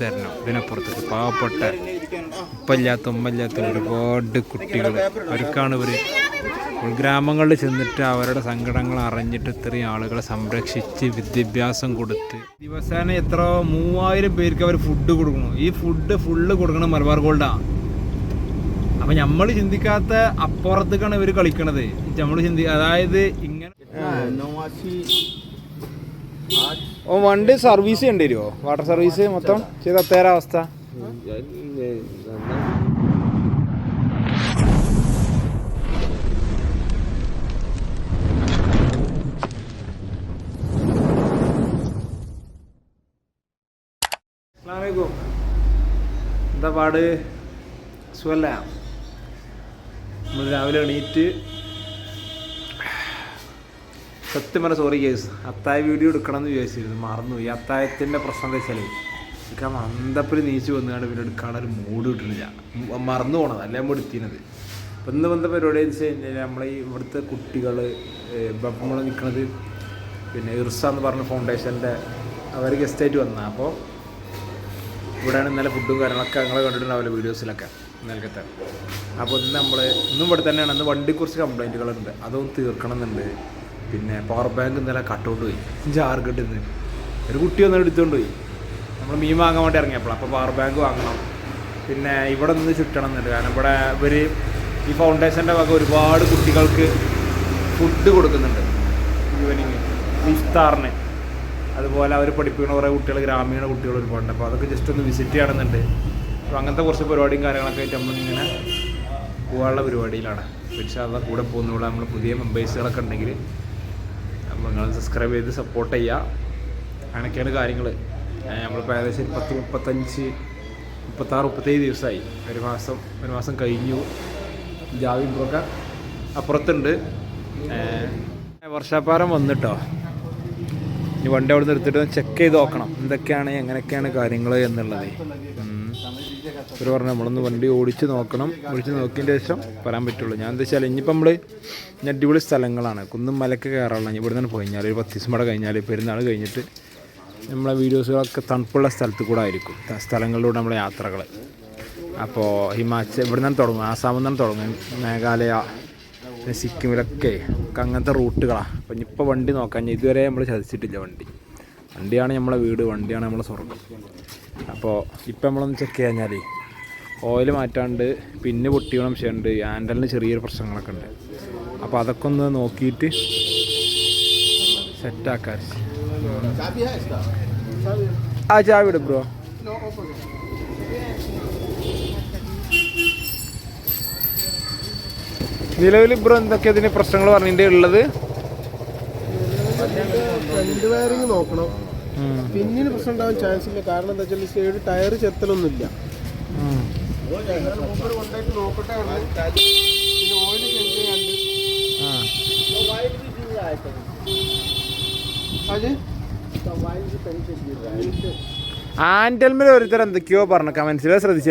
തരണം. ഇതിനപ്പുറത്ത് പാവപ്പെട്ട ഉപ്പല്ലാത്ത ഉമ്മല്ലാത്ത ഒരുപാട് കുട്ടികൾ. അവർക്കാണ് ഇവർ ഉൾഗ്രാമങ്ങളിൽ ചെന്നിട്ട് അവരുടെ സങ്കടങ്ങൾ അറിഞ്ഞിട്ട് ഇത്രയും ആളുകളെ സംരക്ഷിച്ച് വിദ്യാഭ്യാസം കൊടുത്ത് ദിവസേന എത്ര മൂവായിരം പേർക്ക് അവർ ഫുഡ് കൊടുക്കണം ഈ ഫുഡ് ഫുള്ള് കൊടുക്കണം മലബാർ ഗോൾഡാണ് അപ്പൊ നമ്മൾ ചിന്തിക്കാത്ത അപ്പുറത്തേക്കാണ് ഇവർ കളിക്കണത്. നമ്മൾ ചിന്തി അതായത് ഇങ്ങനെ ഓ വണ്ടി സർവീസ് ചെയ്യേണ്ടി വരുമോ വാട്ടർ സർവീസ് മൊത്തം ചെയ്ത അത്തേര അവസ്ഥ. എന്താ പാട്? സുഖല്ല? നമ്മൾ രാവിലെ എണീറ്റ് സത്യം പറഞ്ഞ സോറി കേസ് അത്തായ വീഡിയോ എടുക്കണം എന്ന് വിചാരിച്ചിരുന്നു. മറന്നു ഈ അത്തായത്തിന്റെ പ്രശ്നം എന്താ വെച്ചാൽ എനിക്ക് മന്ദപ്പുരി നീച്ച് വന്നുകൊണ്ട് പിന്നെ എടുക്കാനൊരു മൂഡ് കിട്ടുന്നില്ല. മറന്നു പോകണത് അല്ല നമ്മൾ എടുത്തിരുന്നത്. അപ്പം ഇന്ന് വന്ന പരിപാടി എന്ന് വെച്ച് കഴിഞ്ഞാൽ നമ്മളെ ഇവിടുത്തെ കുട്ടികൾ നമ്മൾ നിൽക്കുന്നത് പിന്നെ ഇർസ എന്ന് പറഞ്ഞ ഫൗണ്ടേഷന്റെ അവർ ഗസ്റ്റായിട്ട് വന്ന. അപ്പോൾ ഇവിടെയാണ് ഇന്നലെ ഫുഡും കാര്യങ്ങളൊക്കെ ഞങ്ങൾ കണ്ടിട്ടുണ്ടാവില്ല വീഡിയോസിലൊക്കെ നൽകത്തെ അപ്പോൾ ഇന്ന് നമ്മൾ ഇന്നും ഇവിടെ തന്നെയാണ്. ഇന്ന് വണ്ടി കുറച്ച് കംപ്ലൈന്റുകളുണ്ട് അതൊന്നും തീർക്കണം എന്നുണ്ട് പിന്നെ പവർ ബാങ്ക് ഇന്നലെ കട്ടൗട്ട് പോയി ജാർഗഡിൽ നിന്ന് ഒരു കുട്ടി ഒന്ന് എടുത്തുകൊണ്ട് പോയി. നമ്മൾ മീൻ വാങ്ങാൻ വേണ്ടി ഇറങ്ങിയപ്പോൾ അപ്പോൾ പവർ ബാങ്ക് വാങ്ങണം. പിന്നെ ഇവിടെ നിന്ന് ചുറ്റണം എന്നുണ്ട് കാരണം ഇവിടെ ഇവർ ഈ ഫൗണ്ടേഷന്റെ വക ഒരുപാട് കുട്ടികൾക്ക് ഫുഡ് കൊടുക്കുന്നുണ്ട്. ഈവനിങ് ഇഫ്താറിന്. അതുപോലെ അവർ പഠിപ്പിക്കുന്ന കുറേ കുട്ടികൾ ഗ്രാമീണ കുട്ടികൾ ഒരുപാടുണ്ട്. അപ്പോൾ അതൊക്കെ ജസ്റ്റ് ഒന്ന് വിസിറ്റ് ചെയ്യണമെന്നുണ്ട്. അപ്പോൾ അങ്ങനത്തെ കുറച്ച് പരിപാടിയും കാര്യങ്ങളൊക്കെ ആയിട്ട് നമ്മളിങ്ങനെ പോകാനുള്ള പരിപാടിയിലാണ്. പക്ഷേ അതാ കൂടെ പോകുന്നവിടെ നമ്മൾ പുതിയ മെമ്പേഴ്സുകളൊക്കെ ഉണ്ടെങ്കിൽ അപ്പോൾ നിങ്ങൾ സബ്സ്ക്രൈബ് ചെയ്ത് സപ്പോർട്ട് ചെയ്യുക. അങ്ങനെയൊക്കെയാണ് കാര്യങ്ങൾ നമ്മളിപ്പോൾ ഏകദേശം ഒരു പത്ത് മുപ്പത്തഞ്ച് മുപ്പത്താറ് മുപ്പത്തേഴ് ദിവസമായി. ഒരു മാസം ഒരു മാസം കഴിഞ്ഞു. ജാവി ബ്രോക്കെ അപ്പുറത്തുണ്ട്. വർഷാപ്പാരം വന്നിട്ടോ? ഇനി വണ്ടി അവിടെ നിർത്തിയിട്ട് ചെക്ക് ചെയ്ത് നോക്കണം. എന്തൊക്കെയാണ് എങ്ങനെയൊക്കെയാണ് കാര്യങ്ങൾ എന്നുള്ളത്. ഒരു പറഞ്ഞു നമ്മളൊന്ന് വണ്ടി ഓടിച്ച് നോക്കണം. ഓടിച്ച് നോക്കിയതിന്റെ ശേഷം പറയാൻ പറ്റുള്ളൂ. ഞാൻ എന്താ വെച്ചാൽ ഇനിയിപ്പോൾ നമ്മൾ അടിപൊളി സ്ഥലങ്ങളാണ്. കുന്നും മലക്ക് കയറാനുള്ള ഇവിടെ നിന്ന് പോയി കഴിഞ്ഞാൽ ഒരു പത്ത് ദിവസം കൂടെ കഴിഞ്ഞാൽ പെരുന്നാൾ കഴിഞ്ഞിട്ട് നമ്മളെ വീഡിയോസുകളൊക്കെ തണുപ്പുള്ള സ്ഥലത്ത് കൂടെ ആയിരിക്കും. സ്ഥലങ്ങളിലൂടെ നമ്മളെ യാത്രകൾ അപ്പോൾ ഹിമാചൽ ഇവിടെ നിന്ന് തുടങ്ങും ആസാമിൽ നിന്ന് തുടങ്ങും മേഘാലയ സിക്കിമിലൊക്കെ ഒക്കെ അങ്ങനത്തെ റൂട്ടുകളാണ് അപ്പം ഇപ്പോൾ വണ്ടി നോക്കാൻ ഇതുവരെ നമ്മൾ ചതിച്ചിട്ടില്ല വണ്ടി. വണ്ടിയാണ് നമ്മളെ വീട്. വണ്ടിയാണ് നമ്മളെ സ്വർഗം അപ്പോൾ ഇപ്പം നമ്മളൊന്ന് ചെക്ക് കഴിഞ്ഞാൽ ഓയിൽ മാറ്റാണ്ട് പിന്നെ പൊട്ടിയണം ചെയ്യുന്നുണ്ട് ഹാൻഡലിന് ചെറിയൊരു പ്രശ്നങ്ങളൊക്കെ ഉണ്ട്. അപ്പോൾ അതൊക്കെ ഒന്ന് നോക്കിയിട്ട് സെറ്റാക്കാൻ ആ ചാവി ഇടും ബ്രോ. നിലവിൽ ബ്രോ എന്തൊക്കെ ഇതിന് പ്രശ്നങ്ങൾ പറഞ്ഞിട്ട് ഉള്ളത്? ഫ്രണ്ട് വയറിങ് നോക്കണം. പിന്നിന് പ്രശ്നം ഉണ്ടാവാൻ ചാൻസ് ഇല്ല. കാരണം എന്താ വെച്ചാൽ സൈഡ് ടയർ ചെത്തലൊന്നുമില്ല കൊണ്ടായിട്ട് നോക്കട്ടെ പറഞ്ഞു പിന്നെ ഓയിൽ ചേഞ്ച് ചെയ്യാണ്ട് ആ ആൻഡൽമിൽ ഓരോരുത്തർ എന്തൊക്കെയോ പറഞ്ഞു കമന്റ്സിൽ ശ്രദ്ധിച്ചു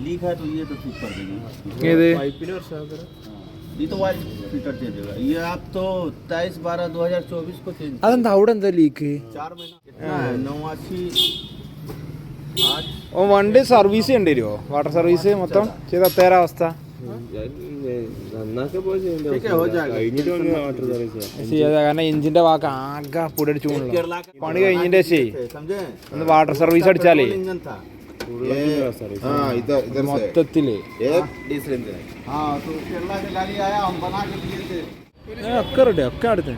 लीक है तो ये तो ठीक कर देंगे ഏത് ये तो वाइल फिल्टर चेंज होगा ये आप तो तेईस बारह दो हजार चौबीस को चेंज അതെന്താ അവിടെ എന്താ ലീക്ക് चार महीना कितना है नवासी आठ ഓ വണ്ടി സർവീസ് ചെയ്യേണ്ടി വരുമോ വാട്ടർ സർവീസ് മൊത്തം ചെയ്ത അത്തേര അവസ്ഥ ठीक है हो जाएगा ചെയ്യാതെ കാരണം എഞ്ചിന്റെ വാക്ക് ആകെ പൊടിയടിച്ചു केरला का പണി കഴിഞ്ഞതിന്റെ ശേഷേ समझे ഒന്ന് വാട്ടർ സർവീസ് അടിച്ചാലേ इंजन था ये हाँ इधर इधर से മൊത്തത്തില് एक डीजल इंजन है हाँ तो केरला से गाड़ी आया हम बना के दिए थे ഏ, ഒക്കെ റെഡി ഒക്കെ അടുത്ത്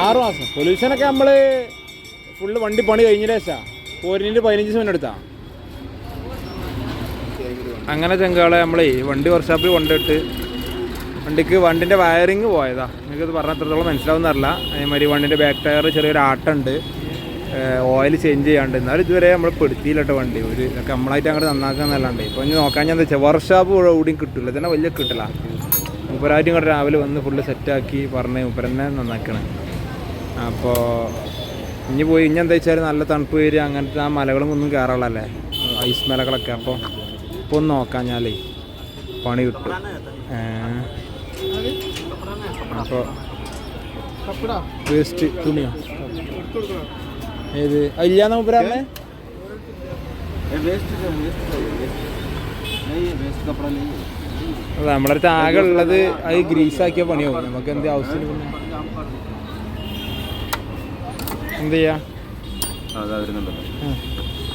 ആറ് മാസം പൊല്യൂഷനൊക്കെ നമ്മള് ഫുള്ള് വണ്ടി പണി കഴിഞ്ഞതിന് ശേഷം പോരിന് പതിനഞ്ച് ദിവസം എടുത്താ അങ്ങനെ ചെങ്കാളെ നമ്മളെ വണ്ടി വർക്ക്ഷോപ്പിൽ കൊണ്ടിട്ട് വണ്ടിക്ക് വണ്ടിൻ്റെ വയറിങ് പോയതാ നിങ്ങൾക്ക് ഇത് പറഞ്ഞാൽ എത്രത്തോളം മനസ്സിലാവുന്നറില്ല അതേമാതിരി വണ്ടിൻ്റെ ബാക്ക് ടയർ ചെറിയൊരു ആട്ടുണ്ട് ഓയിൽ ചേഞ്ച് ചെയ്യാണ്ട്. എന്നാലും ഇതുവരെ നമ്മൾ പെടുത്തിയില്ലട്ടോ വണ്ടി. ഒരു കംപ്ലൈറ്റ് അങ്ങോട്ട് നന്നാക്കാന്നല്ലാണ്ട്. ഇപ്പോൾ ഇനി നോക്കാൻ ഞാൻ എന്താ വെച്ചാൽ വർഷാപ്പ് എവിടെയും കിട്ടില്ല തന്നെ വലിയ കിട്ടില്ല മുപ്പരായിട്ടും കൂടെ രാവിലെ വന്ന് ഫുള്ള് സെറ്റാക്കി പറഞ്ഞ് മുപ്പരന്നെ നന്നാക്കണം. അപ്പോൾ ഇനി പോയി ഇനി എന്താ വെച്ചാൽ നല്ല തണുപ്പ് വരിക അങ്ങനത്തെ ആ മലകളും ഒന്നും കയറാനുള്ളല്ലേ ഐസ് മലകളൊക്കെ. അപ്പോൾ ഇപ്പോൾ ഒന്ന് നോക്കാം ഞാലേ പണി കിട്ടും. അപ്പോൾ വേസ്റ്റ് തുണിയോ? ഏത്? ഇല്ലാന്ന് മൂപ്പര് പറഞ്ഞേ? നമ്മുടെ അടുത്ത് ആകെ ഉള്ളത് അത് ഗ്രീസാക്കിയ പണിയോ നമുക്ക് എന്ത് ഹൗസിന് പിന്നെ എന്ത് ചെയ്യാ?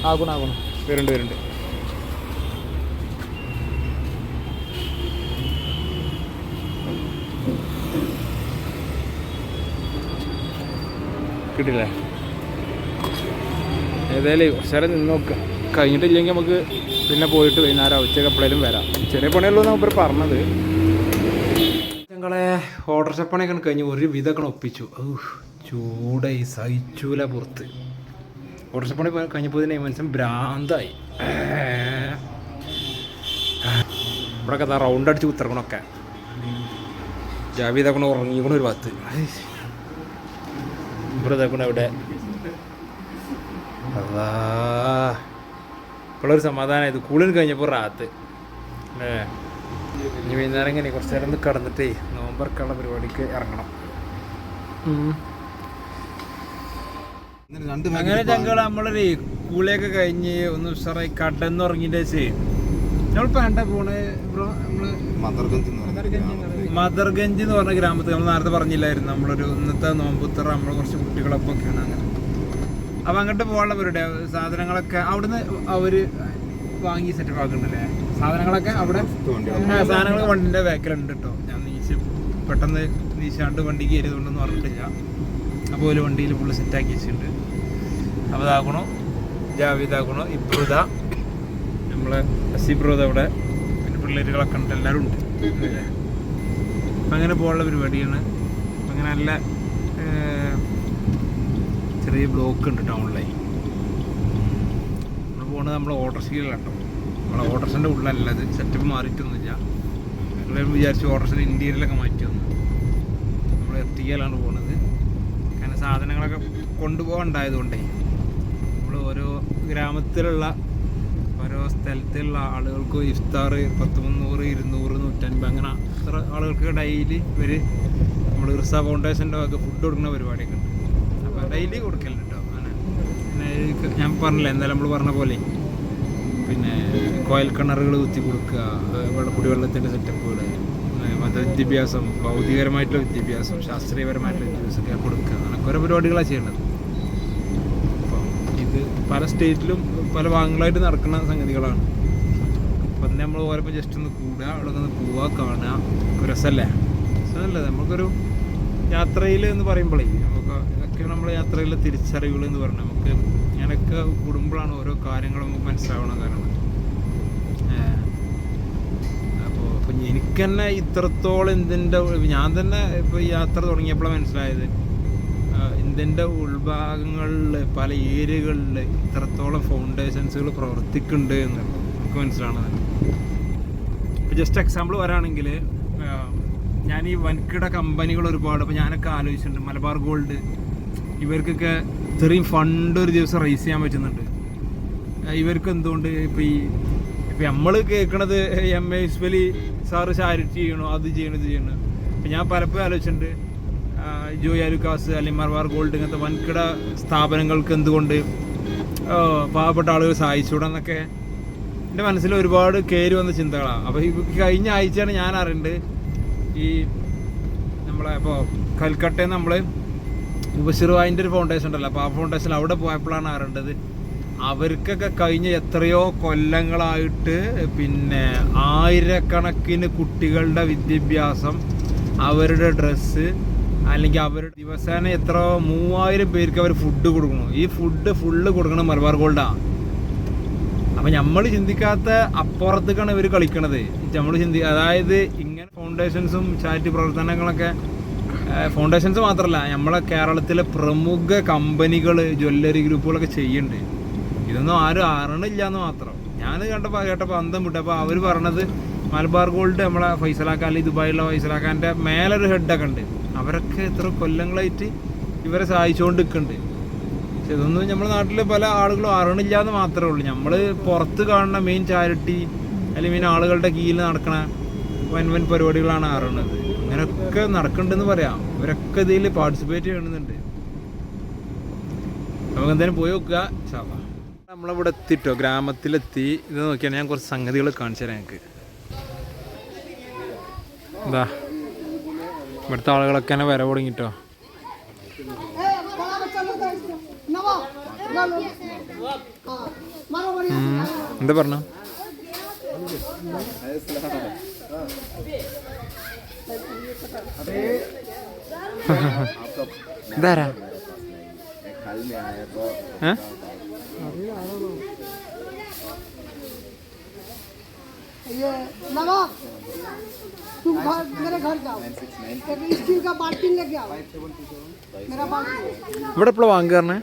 ആകണം ആകണം വരുന്നുണ്ട്. വരുന്നുണ്ട് കിട്ടില്ലേ ഏതായാലും കുറച്ചേരം നിന്ന് നോക്കുക കഴിഞ്ഞിട്ടില്ലെങ്കിൽ നമുക്ക് പിന്നെ പോയിട്ട് വൈകുന്നേരം ഉച്ചയ്ക്ക് എപ്പോഴേലും വരാം. ചെറിയ പണിയുള്ളൂ നമ്മൾ പറഞ്ഞത്. ഞങ്ങളെ ഓർഡർ ചെപ്പണിയൊക്കെ കഴിഞ്ഞ് ഒരു വിധമൊക്കെ ഒപ്പിച്ചു. ചൂടായി സഹിച്ചൂല പുറത്ത്. ഓർഡർ ചെപ്പണി കഴിഞ്ഞപ്പോൾ തന്നെ മനുഷ്യൻ ഭ്രാന്തായി. ഇവിടെ കഥ റൗണ്ട് അടിച്ച് കുത്തിറങ്ങണൊക്കെ ജാവി ഇതാക്കണ ഉറങ്ങിക്കണ ഒരു ഭാഗത്ത്. ഇവിടെ ഇതാക്കണ ഇവിടെ അതാ ഇപ്പോഴൊരു സമാധാനം. ഇത് കൂളിന് കഴിഞ്ഞപ്പോൾ റാത്ത്. അല്ലേ ഇനി വൈകുന്നേരം ഇങ്ങനെ കുറച്ച് നേരം ഒന്ന് കടന്നിട്ടേ നോമ്പർക്കുള്ള പരിപാടിക്ക് ഇറങ്ങണം. രണ്ട് അങ്ങനെ ഞങ്ങൾ നമ്മളൊരു കൂളിയൊക്കെ കഴിഞ്ഞ് ഒന്ന് ഉഷാറായി കടന്നുറങ്ങിന്റെ നമ്മളിപ്പോൾ പോണ്? ബ്രോ നമ്മൾ മദർഗഞ്ച് എന്ന് മദർഗഞ്ച് എന്ന് പറഞ്ഞ ഗ്രാമത്തിൽ നമ്മൾ നേരത്തെ പറഞ്ഞില്ലായിരുന്നു. നമ്മളൊരു ഇന്നത്തെ നോമ്പുത്തറ നമ്മൾ കുറച്ച് കുട്ടികളൊപ്പം ഒക്കെയാണ് അങ്ങനെ. അപ്പം അങ്ങോട്ട് പോകാനുള്ള പരിപാടി. സാധനങ്ങളൊക്കെ അവിടുന്ന് അവർ വാങ്ങി സെറ്റപ്പ് ആക്കുന്നുണ്ടല്ലേ സാധനങ്ങളൊക്കെ അവിടെ സാധനങ്ങൾ വണ്ടിന്റെ ബാക്കിലുണ്ട് കേട്ടോ ഞാൻ നീച്ച് പെട്ടെന്ന് നീശാണ്ട് വണ്ടി കയറിയതുകൊണ്ടെന്ന് പറഞ്ഞിട്ടില്ല അപ്പോൾ ഒരു വണ്ടിയിൽ ഫുള്ള് സെറ്റാക്കി വെച്ചിട്ടുണ്ട്. അപ്പോൾ ഇതാക്കണോ ജാവിതാക്കണോ ഇബ്രുത നമ്മളെ അസിബ്രുദ അവിടെ. പിന്നെ പിള്ളേരുകളൊക്കെ ഉണ്ട്. എല്ലാവരും ഉണ്ട്. അങ്ങനെ പോകാനുള്ള പരിപാടിയാണ്. അപ്പം അങ്ങനെ നല്ല ചെറിയ ബ്ലോക്ക് ഉണ്ട് ടൗണിലെ നമ്മൾ പോകുന്നത് നമ്മൾ ഓട്ടോറിക്ഷയിലാട്ടോ നമ്മളെ ഓട്ടോറിക്ഷന്റെ ഉള്ളല്ലത് സെറ്റപ്പ് മാറിയിട്ടൊന്നുമില്ല. എല്ലാവരും വിചാരിച്ചു ഓട്ടർസിന്റെ ഇന്റീരിയലൊക്കെ മാറ്റി വന്നു. നമ്മൾ എത്തിയാലാണ് പോണത്. കാരണം സാധനങ്ങളൊക്കെ കൊണ്ടുപോകാണ്ടായതുകൊണ്ടേ നമ്മൾ ഓരോ ഗ്രാമത്തിലുള്ള ഓരോ സ്ഥലത്തുള്ള ആളുകൾക്ക് ഇഫ്താർ പത്ത് മുന്നൂറ് ഇരുന്നൂറ് നൂറ്റൻപത് അങ്ങനെ അത്ര ആളുകൾക്ക് ഡെയിലി ഇവർ നമ്മൾ ഇർസ ഫൗണ്ടേഷന്റെ ഒക്കെ ഫുഡ് കൊടുക്കുന്ന പരിപാടിയൊക്കെ ഡെയിലി കൊടുക്കലുണ്ട്. കേട്ടോ അങ്ങനെ. പിന്നെ ഞാൻ പറഞ്ഞില്ല എന്തായാലും നമ്മൾ പറഞ്ഞ പോലെ. പിന്നെ കോയൽ കിണറുകൾ കുത്തി കൊടുക്കുക ഇവിടെ കുടിവെള്ളത്തിന്റെ സെറ്റപ്പുകൾ മതവിദ്യാഭ്യാസം ഭൗതികപരമായിട്ടുള്ള വിദ്യാഭ്യാസം ശാസ്ത്രീയപരമായിട്ടുള്ള വിദ്യാഭ്യാസമൊക്കെ കൊടുക്കുക. അങ്ങനെ ഓരോ പരിപാടികളാണ് ചെയ്യേണ്ടത് അപ്പം ഇത് പല സ്റ്റേറ്റിലും പല ഭാഗങ്ങളായിട്ട് നടക്കുന്ന സംഗതികളാണ്. അപ്പം നമ്മൾ ഓരോപ്പം ജസ്റ്റ് ഒന്ന് കൂടുക അവിടെ ഒന്ന് പോവുക കാണുക രസമല്ലേ രസമല്ലേ? നമുക്കൊരു യാത്രയിൽ എന്ന് പറയുമ്പോഴേ നമുക്ക് നമ്മൾ യാത്രയിലെ തിരിച്ചറിവുകൾ എന്ന് പറഞ്ഞാൽ നമുക്ക് ഞാനൊക്കെ കൂടുമ്പോഴാണ് ഓരോ കാര്യങ്ങളും നമുക്ക് മനസ്സിലാവണം കാരണം. അപ്പോൾ അപ്പം എനിക്ക് തന്നെ ഇത്രത്തോളം ഇന്ത്യന്റെ ഞാൻ തന്നെ ഇപ്പോൾ യാത്ര തുടങ്ങിയപ്പോഴാണ് മനസ്സിലായത്. ഇന്ത്യന്റെ ഉൾഭാഗങ്ങളിൽ പല ഏരിയകളിൽ ഇത്രത്തോളം ഫൗണ്ടേഷൻസുകൾ പ്രവർത്തിക്കുന്നുണ്ട് എന്നുള്ളത് നമുക്ക് മനസ്സിലാണത് ജസ്റ്റ് എക്സാമ്പിൾ വരാണെങ്കിൽ ഞാൻ ഈ വൻകിട കമ്പനികൾ ഒരുപാട് അപ്പോൾ ഞാനൊക്കെ ആലോചിച്ചിട്ടുണ്ട്. മലബാർ ഗോൾഡ് ഇവർക്കൊക്കെ ഇത്രയും ഫണ്ട് ഒരു ദിവസം റേസ് ചെയ്യാൻ പറ്റുന്നുണ്ട്. ഇവർക്ക് എന്തുകൊണ്ട്? ഇപ്പോൾ ഈ ഇപ്പം നമ്മൾ കേൾക്കണത് എം എ ഇസ്ബലി സാറ് ചാരിറ്റി ചെയ്യണു? അത് ചെയ്യണം ഇത് ചെയ്യണം? അപ്പം ഞാൻ പലപ്പോഴും ആലോചിച്ചിട്ടുണ്ട്. ജോയി അലുക്കാസ് അല്ലെങ്കിൽ മർവാർ ഗോൾഡ് ഇങ്ങനത്തെ വൻകിട സ്ഥാപനങ്ങൾക്ക് എന്തുകൊണ്ട് പാവപ്പെട്ട ആളുകൾ സഹായിച്ചുകൂടെന്നൊക്കെ എന്റെ മനസ്സിൽ ഒരുപാട് കയറി വന്ന ചിന്തകളാണ് അപ്പോൾ ഈ കഴിഞ്ഞ ആഴ്ചയാണ് ഞാൻ അറിയുന്നത് ഈ നമ്മളെ ഇപ്പോൾ കൽക്കട്ടയിൽ നമ്മൾ ഉപശിറുവായിന്റെ ഒരു ഫൗണ്ടേഷൻ ഉണ്ടല്ലോ. അപ്പോൾ ആ ഫൗണ്ടേഷൻ അവിടെ പോയപ്പോഴാണ് അറിയേണ്ടത് അവർക്കൊക്കെ കഴിഞ്ഞ എത്രയോ കൊല്ലങ്ങളായിട്ട് പിന്നെ ആയിരക്കണക്കിന് കുട്ടികളുടെ വിദ്യാഭ്യാസം അവരുടെ ഡ്രസ്സ് അല്ലെങ്കിൽ അവരുടെ ദിവസേന എത്ര മൂവായിരം പേർക്ക് അവർ ഫുഡ് കൊടുക്കണം ഈ ഫുഡ് ഫുള്ള് കൊടുക്കണം മലബാർ ഗോൾഡാണ് അപ്പം നമ്മൾ ചിന്തിക്കാത്ത അപ്പുറത്തേക്കാണ് ഇവർ കളിക്കണത്. നമ്മൾ ചിന്തി അതായത് ഇങ്ങനെ ഫൗണ്ടേഷൻസും ചാരിറ്റി പ്രവർത്തനങ്ങളൊക്കെ ഫൗണ്ടേഷൻസ് മാത്രമല്ല നമ്മളെ കേരളത്തിലെ പ്രമുഖ കമ്പനികൾ ജ്വല്ലറി ഗ്രൂപ്പുകളൊക്കെ ചെയ്യുന്നുണ്ട്. ഇതൊന്നും ആരും അറിയണില്ല എന്ന് മാത്രം. ഞാൻ കണ്ടപ്പോൾ കേട്ടപ്പോൾ അന്തം വിട്ടു. അപ്പോൾ അവർ പറഞ്ഞത് മലബാർ ഗോൾഡ് നമ്മളെ ഫൈസലാക്കാൻ അല്ലെങ്കിൽ ദുബായിലുള്ള ഫൈസലാക്കാന്റെ മേലൊരു ഹെഡൊക്കെ ഉണ്ട്. അവരൊക്കെ എത്ര കൊല്ലങ്ങളായിട്ട് ഇവരെ സഹായിച്ചുകൊണ്ട് നിൽക്കുന്നുണ്ട് പക്ഷെ ഇതൊന്നും നമ്മുടെ നാട്ടിൽ പല ആളുകളും അറിയണില്ല എന്ന് മാത്രമേ ഉള്ളൂ. നമ്മൾ പുറത്ത് കാണുന്ന മെയിൻ ചാരിറ്റി അല്ലെങ്കിൽ മെയിൻ ആളുകളുടെ കീഴിൽ നടക്കുന്ന വൻ വൻ പരിപാടികളാണ് അറിയണത്. അങ്ങനെയൊക്കെ നടക്കണ്ടെന്ന് പറയാം. ഇവരൊക്കെ ഇതിൽ പാർട്ടിസിപ്പേറ്റ് ചെയ്യണമെന്നുണ്ട് നമുക്ക് എന്തായാലും പോയി നോക്കുക. ചാവാ നമ്മളിവിടെ എത്തിട്ടോ? ഗ്രാമത്തിലെത്തി. ഇത് നോക്കിയാണ്. ഞാൻ കുറച്ച് സംഗതികൾ കാണിച്ചു തരാം ഞങ്ങൾക്ക് എന്താ ഇവിടുത്തെ ആളുകളൊക്കെ തന്നെ വര തുടങ്ങിട്ടോ എന്താ പറഞ്ഞു? ഇതാരാ कल में आया तो ഏ? ये नवाब तुम घर मेरे घर जाओ एक स्टील का बाल्टी लेके आओ मेरा बाल्टी ഇവിടെ എപ്പോഴാണ് വാങ്ങി കയറണേ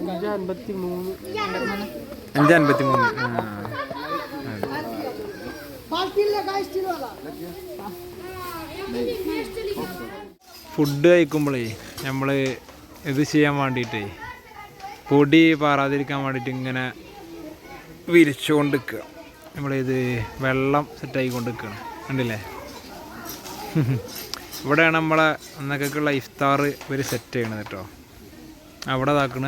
അഞ്ച് അൻപത്തി മൂന്ന് बाल्टी लेगा स्टील वाला ഫുഡ് കഴിക്കുമ്പോഴേ നമ്മൾ ഇത് ചെയ്യാൻ വേണ്ടിയിട്ടേ പൊടി പാറാതിരിക്കാൻ വേണ്ടിയിട്ട് ഇങ്ങനെ വിരിച്ചുകൊണ്ട് നിൽക്കുക നമ്മളിത് വെള്ളം സെറ്റായിക്കൊണ്ട് നിൽക്കുകയാണ് കണ്ടില്ലേ? ഇവിടെയാണ് നമ്മളെ അന്നൊക്കെയുള്ള ഇഫ്താർ ഇവർ സെറ്റ് ചെയ്യണത് കേട്ടോ. അവിടെ ഇതാക്കണ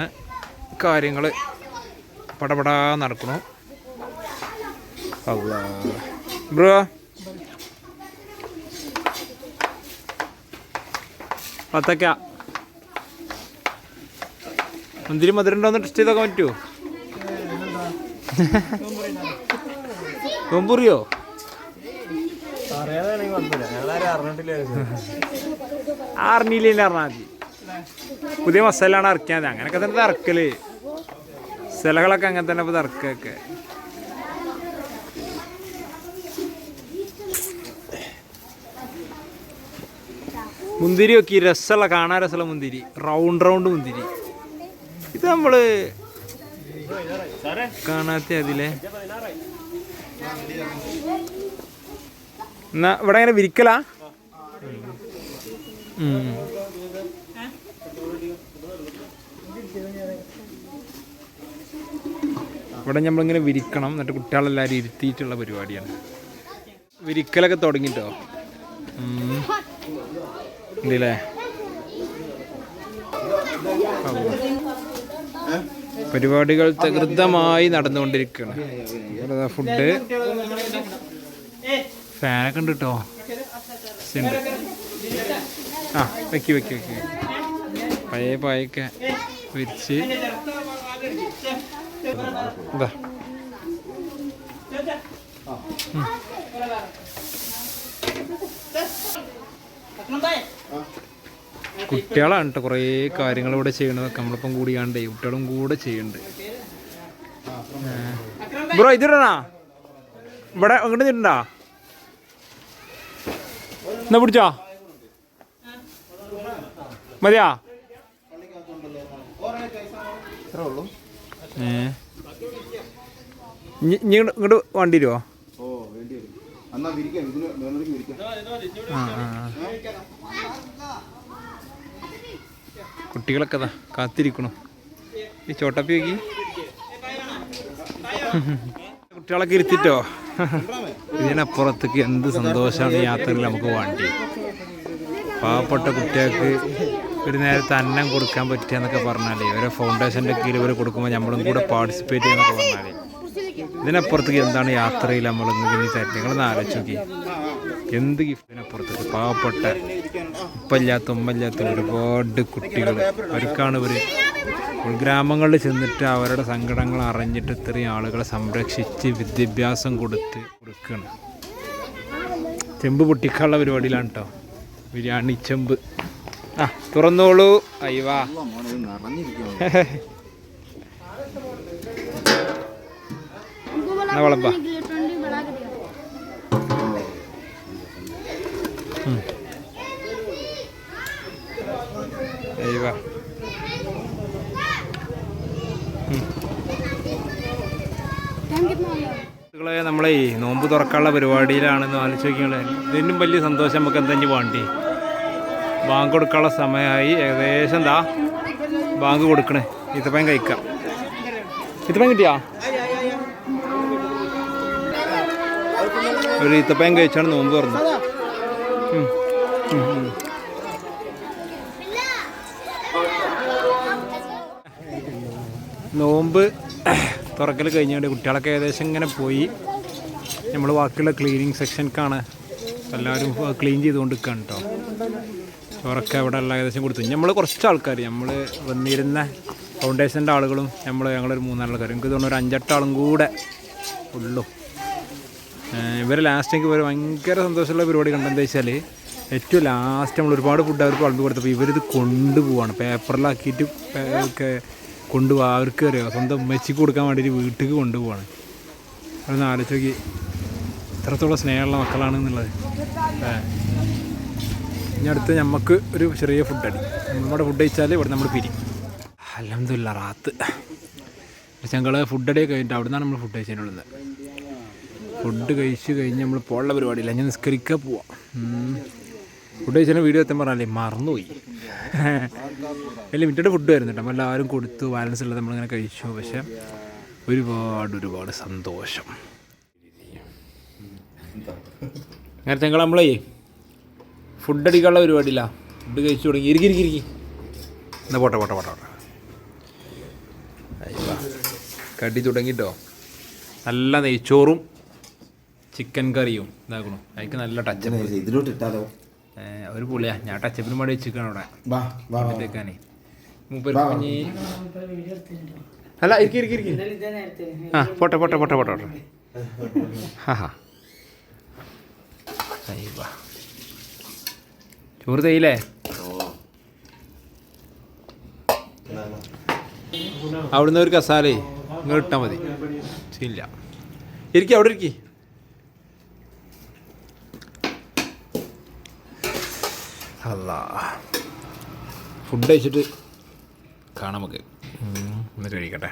കാര്യങ്ങൾ പടപടാ നടക്കണു. ബ്രോ? പത്തക്ക മുന്തിരി മധുരം ഒന്ന് ടെസ്റ്റ് ചെയ്തൊക്കെ പറ്റുമോ കൊമ്പുറിയോ അറിഞ്ഞില്ല അറിഞ്ഞാൽ മതി. പുതിയ മസാലാണ് ഇറക്കിയാൽ മതി അങ്ങനെയൊക്കെ തന്നെ ഇറക്കൽ ചിലകളൊക്കെ അങ്ങനെ തന്നെ ഇപ്പോൾ ഇറക്കൊക്കെ മുന്തിരി നോക്കി രസമുള്ള കാണാൻ രസമുള്ള മുന്തിരി. റൗണ്ട് റൗണ്ട് മുന്തിരി. ഇത് നമ്മൾ കാണാത്ത അതിലെ. എന്നാ ഇവിടെ അങ്ങനെ വിരിക്കലാ. ഇവിടെ നമ്മളിങ്ങനെ വിരിക്കണം. എന്നിട്ട് കുട്ടികളെല്ലാവരും ഇരുത്തിയിട്ടുള്ള പരിപാടിയാണ്. വിരിക്കലൊക്കെ തുടങ്ങിട്ടോ. ഉണ്ടല്ലേ? പരിപാടികൾ തകൃതമായി നടന്നുകൊണ്ടിരിക്കുകയാണ്. ഫുഡ് ഫാനൊക്കെ ഉണ്ട് കേട്ടോ ഉണ്ട്. ആ വെക്കി വെക്കി വെക്കി. പഴയ പായൊക്കെ വിരിച്ച്. എന്താ ഉം. കുട്ടികളാണ് കേട്ടോ കുറേ കാര്യങ്ങൾ ഇവിടെ ചെയ്യണതൊക്കെ നമ്മളിപ്പം കൂടിയാണ്ട് കുട്ടികളും കൂടെ ചെയ്യണ്ട്. ബ്രോ ഇതിടണാ ഇവിടെ അങ്ങോട്ട് നിട്ടുണ്ടാ എന്നാ പിടിച്ചോ? മതിയാ? ഏ ഇങ്ങോട്ട് വണ്ടി വരുമോ എന്നാ വിരിക്കാം ഇതിന് വേണമെങ്കിൽ വിരിക്കാം. കുട്ടികളൊക്കെ അതാ കാത്തിരിക്കണു. ഈ ചോട്ടപ്പി നോക്കി. കുട്ടികളൊക്കെ ഇരുത്തിട്ടോ? ഇതിനപ്പുറത്തേക്ക് എന്ത് സന്തോഷമാണ് ഈ യാത്രയിൽ നമുക്ക് വേണ്ടി. പാവപ്പെട്ട കുട്ടികൾക്ക് ഒരു നേരത്തെ അന്നം കൊടുക്കാൻ പറ്റുക എന്നൊക്കെ പറഞ്ഞാലേ ഓരോ ഫൗണ്ടേഷന്റെ കീഴിൽ ഇവർ കൊടുക്കുമ്പോൾ നമ്മളും കൂടെ പാർട്ടിസിപ്പേറ്റ് ചെയ്യുന്നൊക്കെ പറഞ്ഞാലേ. ഇതിനപ്പുറത്തേക്ക് എന്താണ് യാത്രയിൽ നമ്മൾ ഇങ്ങനെ തരുന്നത് നിങ്ങളൊന്ന് ആലോചിച്ച് നോക്കി. എന്ത് ഗിഫ്റ്റിനപ്പുറത്തേക്ക് പാവപ്പെട്ട ഉപ്പല്ലാത്ത ഉമ്മല്ലാത്ത ഒരുപാട് കുട്ടികൾ. അവർക്കാണ് ഇവർ ഉൾഗ്രാമങ്ങളിൽ ചെന്നിട്ട് അവരുടെ സങ്കടങ്ങൾ അറിഞ്ഞിട്ട് ഇത്രയും ആളുകളെ സംരക്ഷിച്ച് വിദ്യാഭ്യാസം കൊടുത്ത് കൊടുക്കുകയാണ്. ചെമ്പ് പൊട്ടിക്കാനുള്ള പരിപാടിയിലാണ് കേട്ടോ ബിരിയാണി ചെമ്പ്. ആ തുറന്നോളൂ. അയ്യവാ. वाला बा നമ്മളെ ഈ നോമ്പ് തുറക്കാനുള്ള പരിപാടിയിലാണെന്ന് ആലോചിച്ച് നോക്കിയാൽ ഇതിനും വലിയ സന്തോഷം നമുക്ക് എന്തെങ്കിലും വേണ്ടി? ബാങ്ക് കൊടുക്കാനുള്ള സമയമായി. ഏകദേശം എന്താ ബാങ്ക് കൊടുക്കണേ. ഇത്തപ്പയം കഴിക്കാം. ഇത്തപ്പയം കിട്ടിയാ? ഒരു ഈത്തപ്പയം കഴിച്ചാണ് നോമ്പ് പറഞ്ഞത്. നോമ്പ് തുറക്കൽ കഴിഞ്ഞുകൊണ്ട് കുട്ടികളൊക്കെ ഏകദേശം ഇങ്ങനെ പോയി. നമ്മൾ ബാക്കിയുള്ള ക്ലീനിങ് സെക്ഷൻക്കാണ് എല്ലാവരും ക്ലീൻ ചെയ്തുകൊണ്ട് നിൽക്കുകയാണ് കേട്ടോ ചോറൊക്കെ അവിടെ എല്ലാം ഏകദേശം കൊടുത്തു. നമ്മൾ കുറച്ച് ആൾക്കാർ നമ്മൾ വന്നിരുന്ന ഫൗണ്ടേഷന്റെ ആളുകളും നമ്മൾ ഞങ്ങളൊരു മൂന്നാലാൾക്കാർ എനിക്ക് തോന്നുന്നു ഒരു അഞ്ചെട്ടാളും കൂടെ ഉള്ളൂ. ഇവർ ലാസ്റ്റേക്ക് ഇവർ ഭയങ്കര സന്തോഷമുള്ള പരിപാടി കണ്ടെന്ന് വെച്ചാൽ ഏറ്റവും ലാസ്റ്റ് നമ്മൾ ഒരുപാട് ഫുഡ് അവർക്ക് വളർന്നു കൊടുത്തപ്പോൾ ഇവരിത് കൊണ്ടുപോവാണ്. പേപ്പറിലാക്കിയിട്ട് ഒക്കെ കൊണ്ടുപോകാം അവർക്ക് അറിയാം? സ്വന്തം മെച്ചി കൊടുക്കാൻ വേണ്ടിയിട്ട് വീട്ടിലേക്ക് കൊണ്ടുപോവാണ്. അതൊന്ന് ആലോചിച്ച് നോക്കി. ഇത്രത്തോളം സ്നേഹമുള്ള മക്കളാണ് എന്നുള്ളത്. ഇനി അടുത്ത് നമുക്ക് ഒരു ചെറിയ ഫുഡ് അടി. നമ്മുടെ ഫുഡ് കഴിച്ചാൽ ഇവിടെ നമ്മൾ പിരി. അലഹമില്ല റാത്ത്. ഞങ്ങൾ ഫുഡ് അടിയൊക്കെ കഴിഞ്ഞിട്ട് അവിടെ നിന്നാണ് നമ്മൾ ഫുഡ് കഴിച്ചതിനുള്ളത്. ഫുഡ് കഴിച്ച് കഴിഞ്ഞ് നമ്മൾ പോകാനുള്ള പരിപാടിയില്ല. ഞാൻ നിസ്കരിക്കാൻ പോവാം. ഫുഡ് കഴിച്ചാൽ വീഡിയോ എത്താൻ പറഞ്ഞാലേ മറന്നുപോയി. അല്ല മിറ്റയുടെ ഫുഡ് വരുന്നു കേട്ടോ. എല്ലാവരും കൊടുത്തു ബാലൻസ് ഉള്ളത് നമ്മളിങ്ങനെ കഴിച്ചു. പക്ഷെ ഒരുപാട് ഒരുപാട് സന്തോഷം. അങ്ങനെ ഞങ്ങൾ നമ്മളേ ഫുഡ് അടിക്കാനുള്ള പരിപാടിയില്ല. ഫുഡ് കഴിച്ചു തുടങ്ങി. ഇരിക്കി ഇരിക്കി ഇരിക്കി. എന്നാ പോട്ടെ പോട്ടെ പോട്ടെ പോട്ടെ. കടി തുടങ്ങിട്ടോ. നല്ല നെയ്ച്ചോറും ചിക്കൻ കറിയും ഇതാക്കണു. അതിക്ക് നല്ല ടച്ചപ്പ് ഇതിലോട്ട് ഇട്ടാലോ? ഒരു പുള്ളിയാ ഞാൻ ടച്ചപ്പിന് വേണ്ടി വെച്ചിരിക്കണം അവിടെ. ഇതേക്കാനേ മൂപ്പര് കുഞ്ഞി. അല്ല ഇരിക്കി ഇരിക്കി ഇരിക്കി. ആ പോട്ടെ പോട്ടെ പോട്ടെ പോട്ടെ പോട്ടെ. ഹാ ഹാ. അയ്യോ ചോറ് തയ്യില്ലേ അവിടുന്ന് ഒരു കസാലേ. ഇങ്ങോട്ട് ഇട്ടാൽ മതി. ഇരിക്കി അവിടെ ഇരിക്കി. അല്ല ഫുഡ് കഴിച്ചിട്ട് കാണാം നമുക്ക് ഒന്ന് കഴിക്കട്ടെ.